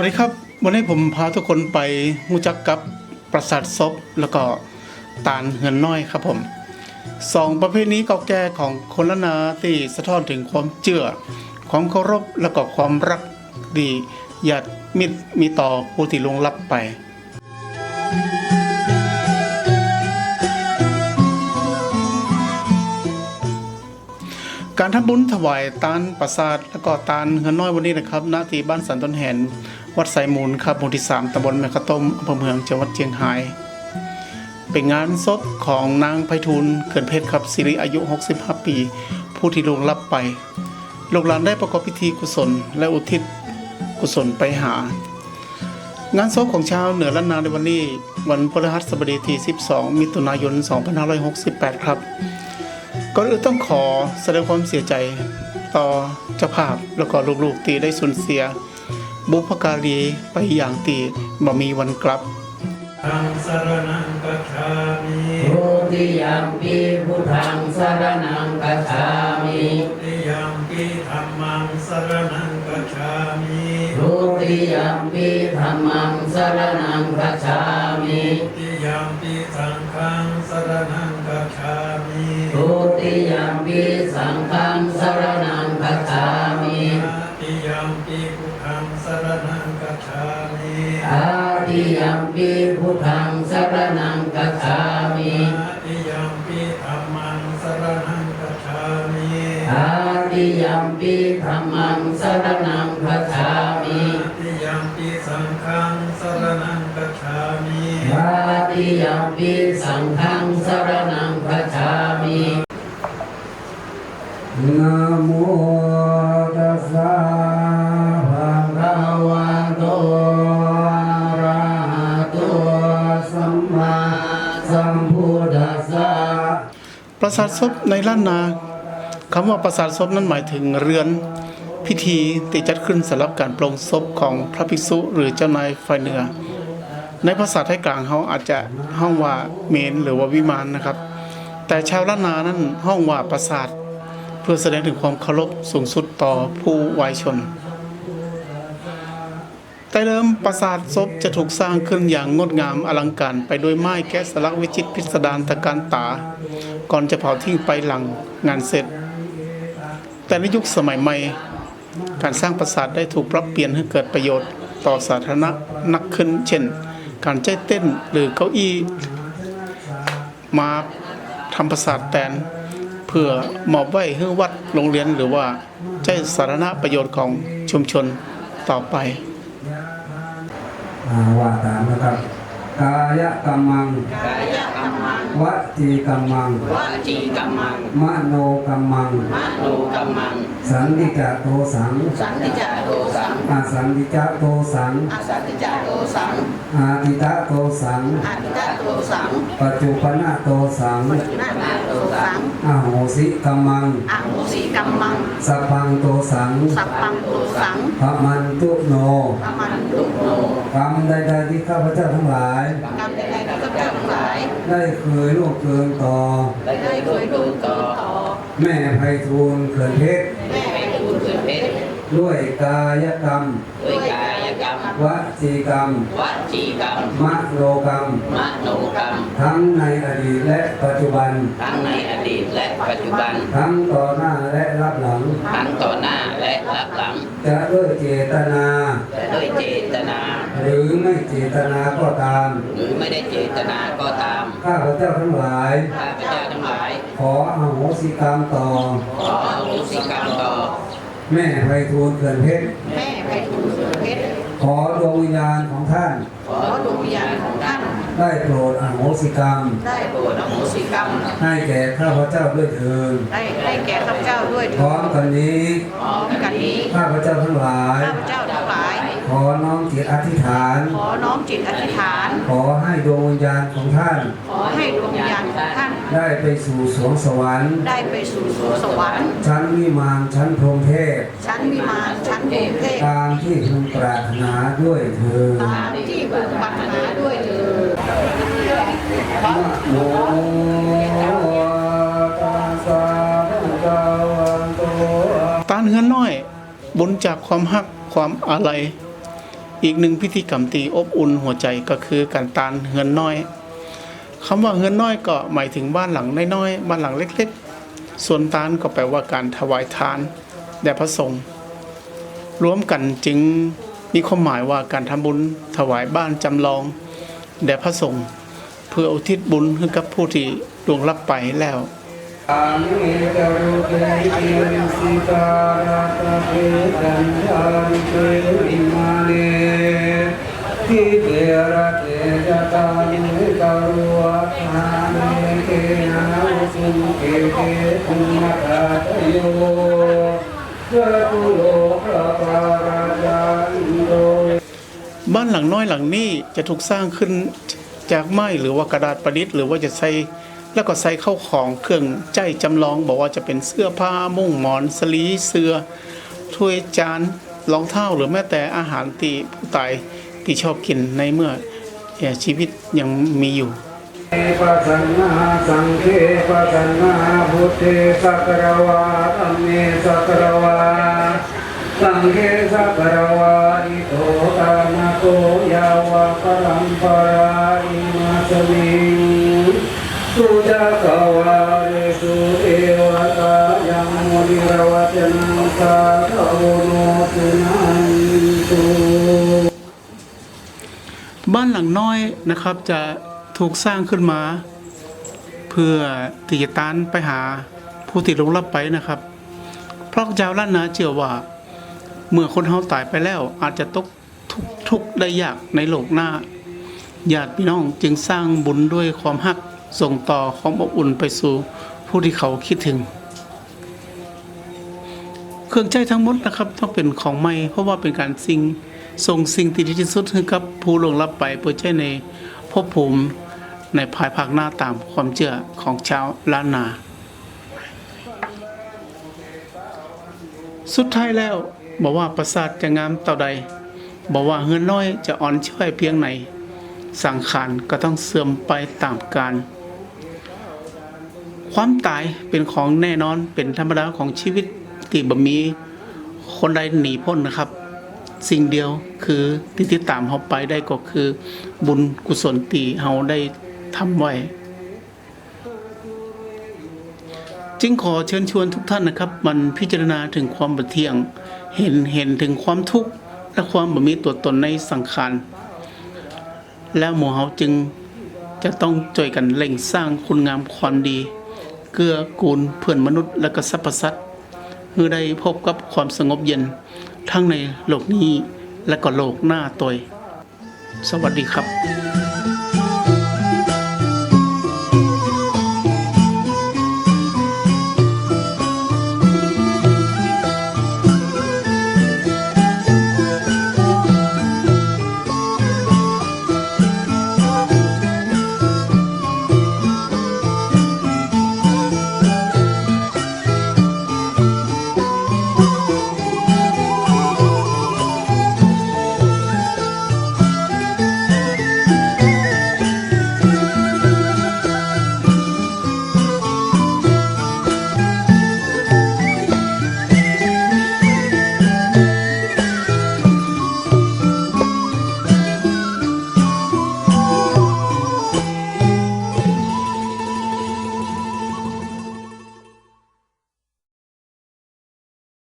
สวัสดีครับ วันนี้ผมพาทุกคนไปรู้จักกับปราสาทศพแล้วก็ตาลเหือนน้อยครับผมสองประเภทนี้เก่าแก่ของคนละนาที่สะท้อนถึงความเชื่อ ความเคารพแล้วก็ความรักดีญาติมิตรมีต่อผู้ที่ลงลับไปการทำบุญถวายตานประสาทแล้วก็ตานเฮือนน้อยวันนี้นะครับณที่บ้านสันต้นแหน วัดไซมูลครับหมู่ที่สามตำบลแมกะต้มอำเภอเมืองจังหวัดเชียงราย เป็นงานศพของนางไพฑูรย์เกินเพชรครับสิริอายุ 65 ปี ผู้ที่ลงลับไปลูกหลานได้ประกอบพิธีกุศล และอุทิศกุศลไปหา งานศพของชาวเหนือล้านนาในวันนี้ วันพฤหัสบดีที่ 12 มิถุนายน 2568 ครับก่อนอื่นต้องขอแสดงความเสียใจต่อเจ้าภาพแล้วก็ลูกๆตีได้สูญเสีย บุพการีไปอย่างตีบ่มีวันกลับทังสรนังกัจฉามิทุติยมปีพุทธังสรนังกัจฉามิทุติยมปิธัมมังสรนังกัจฉามิทุติยมปีธรรมังสรนังกัจฉามิทุติยมปิสังฆังสรนังกัจฉามิทุติยมปีสังฆังสราติยมปีพุทธังสรนังกัจฉามิตติยมปิธัมมังสรนังกัจฉามิอาติยมปีธรรมังสรนังกัจฉามิตติยมปิสังฆังสรนังกัจฉามิอาติยมปีสังฆังสรนังกัจฉามินะโม ปราสาทศพในล้านนาคำว่าปราสาทศพนั้นหมายถึงเรือนพิธีที่จัดขึ้นสำหรับการปลงศพของพระภิกษุหรือเจ้านายฝ่ายเหนือ ในภาษาไทยกลางเขาอาจจะห้องว่าเมนหรือว่าวิมานนะครับ แต่ชาวล้านนานั้นห้องว่าปราสาท เพื่อแสดงถึงความเคารพสูงสุดต่อผู้วายชน แต่เดิมปราสาทศพจะถูกสร้างขึ้นอย่างงดงามอลังการไปด้วยไม้แกะสลักวิจิตรพิสดารตะการตา ก่อนจะเผาทิ้งไปหลังงานเสร็จ แต่ในยุคสมัยใหม่ การสร้างปราสาทได้ถูกปรับเปลี่ยนให้เกิดประโยชน์ต่อสาธารณะนักขึ้น เช่น การใช้เต้นหรือเก้าอี้ มาทำปราสาทแทนเพื่อมอบไว้ให้วัดโรงเรียนหรือว่าใช้สาธารณประโยชน์ของชุมชนต่อไปว่าตามนะครับ กายกรรมัง กายกรรมัง วจีกรรมัง วจีกรรมัง มโนกรรมัง มโนกรรมัง สันติจโตสัง สันติจโตสัง อาสันติจโตสัง อาสันติจโตสัง อาติตะโตสัง อาติจโตสัง ปัจจุปนะโตสังนานาโตสังอาโหสิกรรมัง อโหสิกรรมัง สัพพังโตสัง สัพพังโต สังพระมันตุโนอมันตุโนกรรมใดๆที่ข้าพเจ้าทั้งหลายกรรมใดๆที่ข้าพเจ้าทั้งหลาย ได้เคยล่วงเกินต่อ ได้เคยดูต่อต่อ แม่ไพฑูรย์เขื่อนเพชรแม่ไปดูเกิดเพชรด้วยกายกรรม ด้วยกายกรรมวจีกรรมวจีกรรม มโนกรรม มโนกรรม ทั้งในอดีตและปัจจุบัน ทั้งในอดีตและปัจจุบัน ทั้งต่อหน้าและรับหลัง ทั้งต่อหน้าและรับหลัง จะด้วยเจตนาจะด้วยเจตนา หรือไม่เจตนาก็ตาม หรือไม่ได้เจตนาก็ตาม ข้าพเจ้าทั้งหลาย ข้าพเจ้าทั้งหลาย ขออโหสิกรรมต่อ ขออโหสิกรรมต่อ แม่ไพฑูรย์เขื่อนเพชร แม่ไปทูลเพชร ขอดวงวิญญาณของท่าน ขอดวงวิญญาณของท่าน ได้โปรดอโหสิกรรม ได้โปรดอโหสิกรรม ให้แก่ข้าพเจ้าด้วยเถิดได้ได้แก่ข้าพเจ้าด้วยพร้อมกันนี้พร้อมกันนี้ข้าพเจ้าทั้งหลายข้าพเจ้าทั้งหลายขอน้อมจิตอธิษฐาน ขอน้อมจิตอธิษฐาน ขอให้ดวงวิญญาณของท่าน ขอให้ดวงวิญญาณของท่าน ได้ไปสู่สวงสวรรค์ ได้ไปสู่สวงสวรรค์ ชั้นวิมานชั้นพรหมเทพ ชั้นวิมานชั้นเทพเทพ ตามที่พึงปรารถนาด้วยเถิดตามที่พึงปรารถ จากความฮักความอาลัยอีกหนึ่งพิธีกรรมตีอบอุ่นหัวใจก็คือการตานเฮือนน้อยคำว่าเฮือนน้อยก็หมายถึงบ้านหลังน้อยๆบ้านหลังเล็ก ๆ ส่วนตานก็แปลว่าการถวายทานแด่พระสงฆ์รวมกันจึงมีความหมายว่าการทำบุญถวายบ้านจำลองแด่พระสงฆ์เพื่ออุทิศบุญให้กับผู้ที่ล่วงลับไปแล้ว บ้านหลังน้อยหลังนี้จะถูกสร้างขึ้นจากไม้หรือว่ากระดาษประดิษฐ์หรือว่าจะใส่ แล้วก็ใส่เข้าของเครื่องใจจำลอง บอกว่าจะเป็นเสื้อผ้ามุ้งหมอนสลีเสือถ้วยจานรองเท้าหรือแม้แต่อาหารที่ผู้ตายที่ชอบกินในเมื่อชีวิตยังมีอยู่ปัสนาสังเฆปัสนาพุทเทสักรวาธัมเมสักรวาสังเฆสักรวาอิโตตามะโตยาวะปรัมปราอิมาสมิงสุจักวา สุเอวตายังโมนิรวัจนังสาธโอโนสุนันตุบ้านหลังน้อยนะครับจะถูกสร้างขึ้นมา เพื่อที่จตานไปหาผู้ที่ลงรับไปนะครับ เพราะชาวล้านนาเชื่อว่า เมื่อคนเฮาตายไปแล้วอาจจะตกทุกข์ทุกได้ยากในโลกหน้าญาติพี่น้องจึงสร้างบุญด้วยความฮักส่งต่อความอบอุ่นไปสู่ ผู้ที่เขาคิดถึง เครื่องใจทั้งหมดนะครับต้องเป็นของใหม่เพราะว่าเป็นการสิ่งส่งสิ่งที่ดีที่สุดให้กับผู้ลงรับไปเพื่อใช้ในภพภูมิในภายภาคหน้าตามความเชื่อของชาวล้านนา สุดท้ายแล้วบอกว่าปราสาทจะงามเต่าใดบอกว่าเฮือนน้อยจะอ่อนช่วยเพียงไหน สังขารก็ต้องเสื่อมไปตามกาล ความตายเป็นของแน่นอนเป็นธรรมดาของชีวิตที่บ่มีคนใดหนีพ้นนะครับ สิ่งเดียวคือที่ติดตามเราไปได้ก็คือ บุญกุศลที่เราได้ทำไว้จึงขอเชิญชวนทุกท่านนะครับ มันพิจารณาถึงความบัเที่ยง เห็นเห็นถึงความทุกข์และความบ่มีตัวตนในสังขารแล้วหมู่เฮาจึงจะต้องช่วยกันเร่งสร้างคุณงามความดี เกื้อกูลเพื่อนมนุษย์และก็สรรพสัตว์เพื่อได้พบกับความสงบเย็น ทั้งในโลกนี้และก็โลกหน้าตวยสวัสดีครับ